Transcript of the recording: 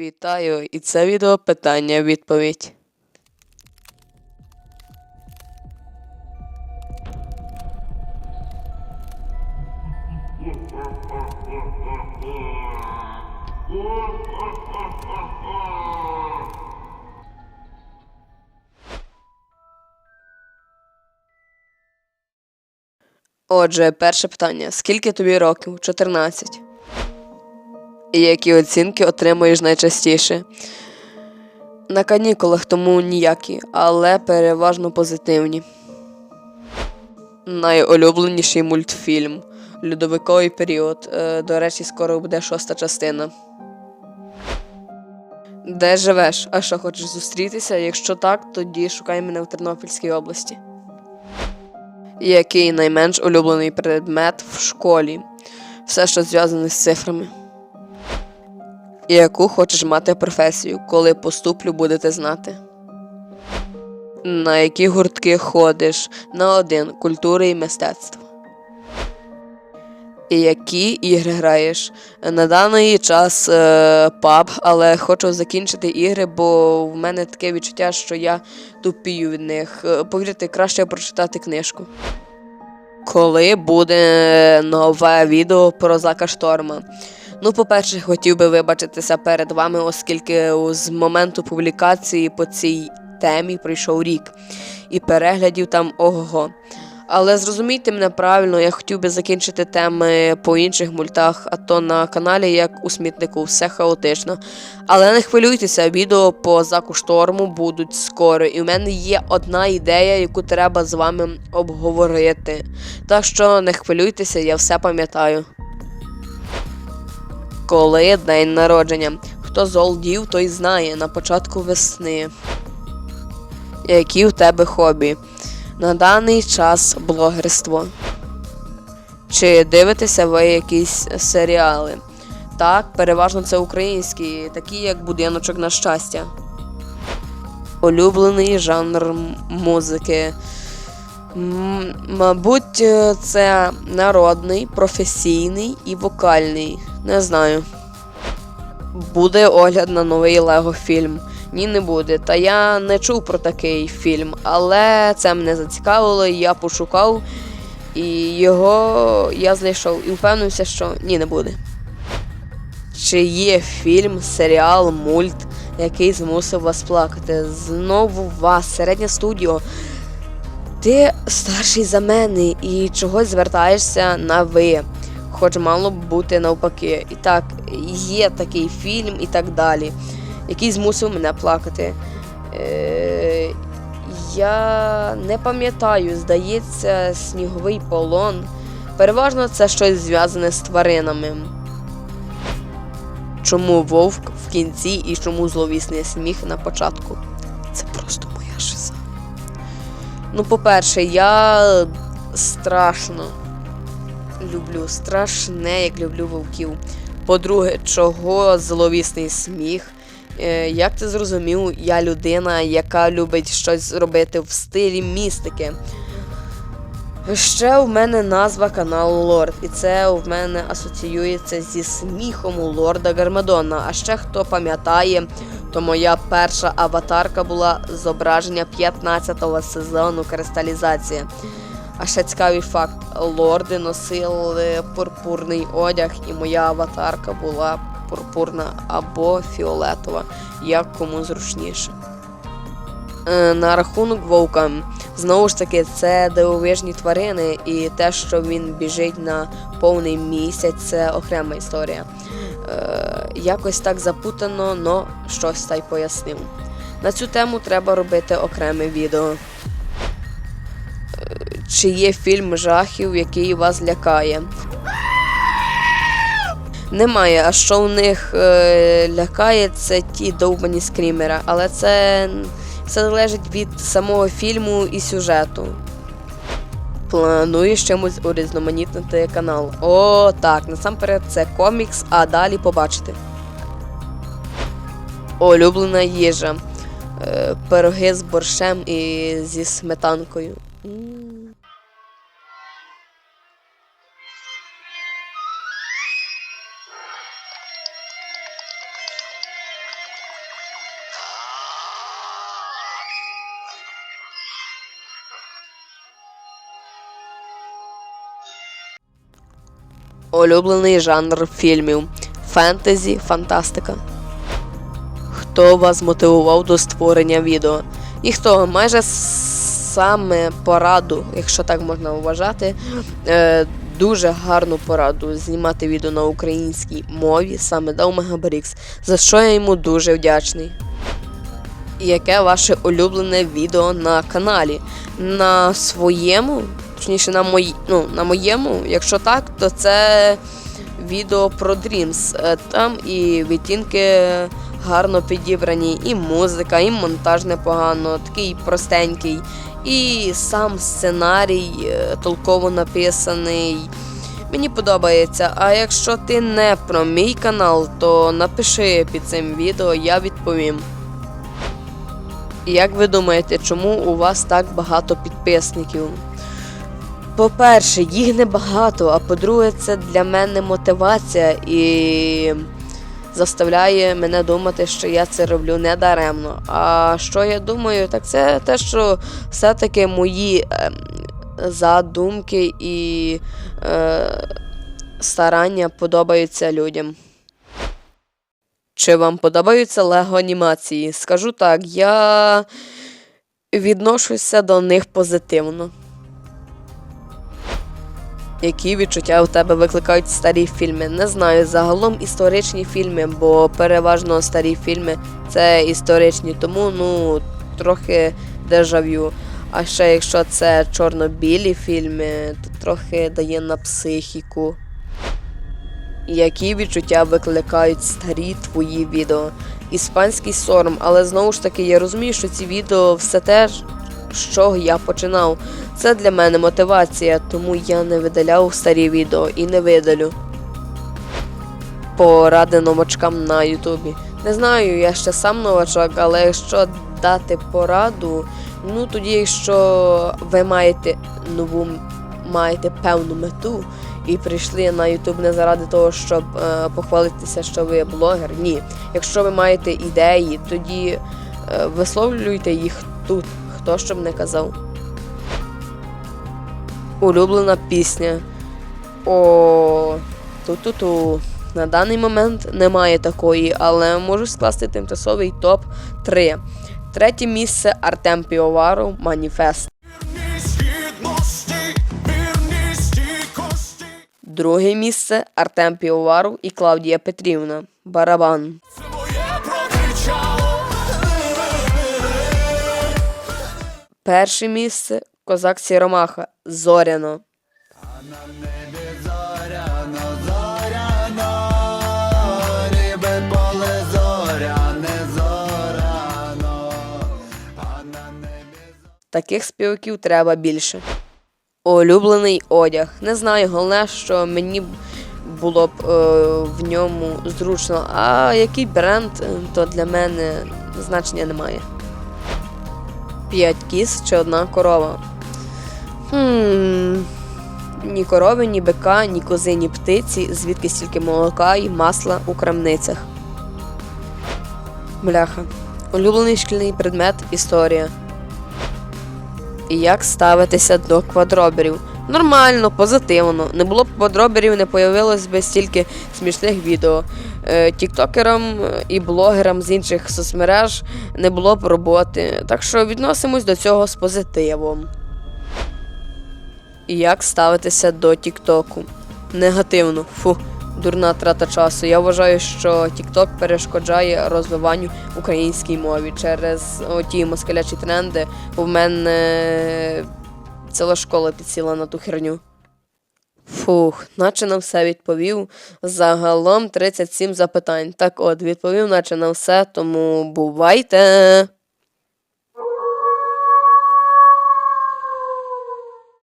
Вітаю, і це відео питання відповідь. Отже, перше питання: скільки тобі років? 14. І які оцінки отримуєш найчастіше? На канікулах тому ніякі, але переважно позитивні. Найулюбленіший мультфільм. Льодовиковий період. Е, До речі, скоро буде шоста частина. Де живеш? А що хочеш зустрітися? Якщо так, тоді шукай мене в Тернопільській області. Який найменш улюблений предмет в школі? Все, що зв'язане з цифрами. І яку хочеш мати професію, коли поступлю, будете знати. На які гуртки ходиш? На один культури і мистецтво. І які ігри граєш? На даний час е, паб, але хочу закінчити ігри, бо в мене таке відчуття, що я тупію від них. Е, Повірте, краще прочитати книжку. Коли буде нове відео про Зака Шторма? Ну, по-перше, хотів би вибачитися перед вами, оскільки з моменту публікації по цій темі пройшов рік, і переглядів там ого. Але зрозумійте мене правильно, я хотів би закінчити теми по інших мультах, а то на каналі, як у смітнику, все хаотично. Але не хвилюйтеся, відео по заку шторму будуть скоро, і в мене є одна ідея, яку треба з вами обговорити. Так що не хвилюйтеся, я все пам'ятаю. Коли день народження? Хто золдів, той знає на початку весни. Які в тебе хобі? На даний час блогерство. Чи дивитеся ви якісь серіали? Так, переважно це українські, такі як будиночок на щастя. Улюблений жанр музики. М, Мабуть, е, це народний, професійний і вокальний. Не знаю. Буде огляд на новий Лего фільм. Ні, не буде. Та я не чув про такий фільм, але це мене зацікавило, я пошукав, і його я знайшов і впевнився, що ні, не буде. Чи є фільм, серіал, мульт, який змусив вас плакати? Знову вас, середнє студіо. Ти старший за мене і чогось звертаєшся на ви. Хоч мало б бути навпаки. І так, є такий фільм і так далі, який змусив мене плакати. Е, я не пам'ятаю, здається, сніговий полон. Переважно це щось зв'язане з тваринами. Чому вовк в кінці і чому зловісний сміх на початку? Це просто моя шиза. Ну, по-перше, я страшно люблю, страшне, як люблю вовків. По-друге, чого зловісний сміх? Е, як ти зрозумів, я людина, яка любить щось робити в стилі містики. Ще в мене назва каналу Лорд, і це в мене асоціюється зі сміхом Лорда Гармадона. А ще хто пам'ятає, то моя перша аватарка була зображення 15-го сезону Кристалізація. А ще цікавий факт: лорди носили пурпурний одяг, і моя аватарка була пурпурна або фіолетова, як кому зручніше. Е, На рахунок вовка, знову ж таки, це дивовижні тварини, і те, що він біжить на повний місяць, це окрема історія. Е, якось так запутано, но щось та й пояснив. На цю тему треба робити окреме відео. Чи є фільм жахів, який вас лякає? Немає, а що в них е, лякає, це ті довбані скрімери, але це все залежить від самого фільму і сюжету. Планую чимось урізноманітнити канал. О, так, насамперед це комікс, а далі побачите. Улюблена їжа. Е, пироги з борщем і зі сметанкою. Улюблений жанр фільмів. Фентезі, фантастика. Хто вас мотивував до створення відео? Ніхто, майже саме пораду, якщо так можна вважати, е, дуже гарну пораду знімати відео на українській мові саме дав Мегабрікс, за що я йому дуже вдячний. Яке ваше улюблене відео на каналі? На своєму, точніше, на, мої, ну, на моєму, якщо так, то це відео про Dreams. Е, Там і відтінки гарно підібрані, і музика, і монтаж непогано, такий простенький, і сам сценарій е, толково написаний. Мені подобається. А якщо ти не про мій канал, то напиши під цим відео, я відповім. Як ви думаєте, чому у вас так багато підписників? По-перше, їх небагато, а по-друге, це для мене мотивація і заставляє мене думати, що я це роблю не даремно. А що я думаю, так це те, що все-таки мої ем, задумки і е, старання подобаються людям. Чи вам подобаються лего анімації? Скажу так, я відношуся до них позитивно. Які відчуття у тебе викликають старі фільми? Не знаю. Загалом історичні фільми, бо переважно старі фільми це історичні, тому ну трохи дежавю. А ще якщо це чорно-білі фільми, то трохи дає на психіку. Які відчуття викликають старі твої відео? Іспанський сором, але знову ж таки я розумію, що ці відео все те, з чого я починав. Це для мене мотивація, тому я не видаляв старі відео і не видалю. Поради новачкам на Ютубі. Не знаю, я ще сам новачок, але якщо дати пораду, ну тоді, якщо ви маєте нову маєте певну мету і прийшли на Ютуб не заради того, щоб е, похвалитися, що ви блогер. Ні. Якщо ви маєте ідеї, тоді е, висловлюйте їх тут, хто щоб не казав. Улюблена пісня. О, ту-ту-ту. На даний момент немає такої, але можу скласти тимчасовий топ 3. Третє місце Артем Піоваров Маніфест. Друге місце Артем Піоваров і Клавдія Петрівна. Барабан. Перше місце Козак Сіромаха. Зоряно. Ніби поле зоряне зоряно. Таких співаків треба більше. Улюблений одяг. Не знаю, головне, що мені було б е, в ньому зручно. А який бренд, е, то для мене значення немає. П'ять кіз чи одна корова. Ні корови, ні бика, ні кози, ні птиці, звідки стільки молока і масла у крамницях. Бляха. Улюблений шкільний предмет історія. І як ставитися до квадроберів? Нормально, позитивно. Не було б квадроберів, не появилось би стільки смішних відео. Е, Тіктокерам і блогерам з інших соцмереж не було б роботи. Так що відносимось до цього з позитивом. І як ставитися до Тіктоку? Негативно. Фу, дурна трата часу. Я вважаю, що Тікток перешкоджає розвиванню українській мові через оті москалячі тренди. У мене ціла школа підсіла на ту херню. Фух, наче на все відповів. Загалом 37 запитань. Так от, відповів, наче на все, тому бувайте.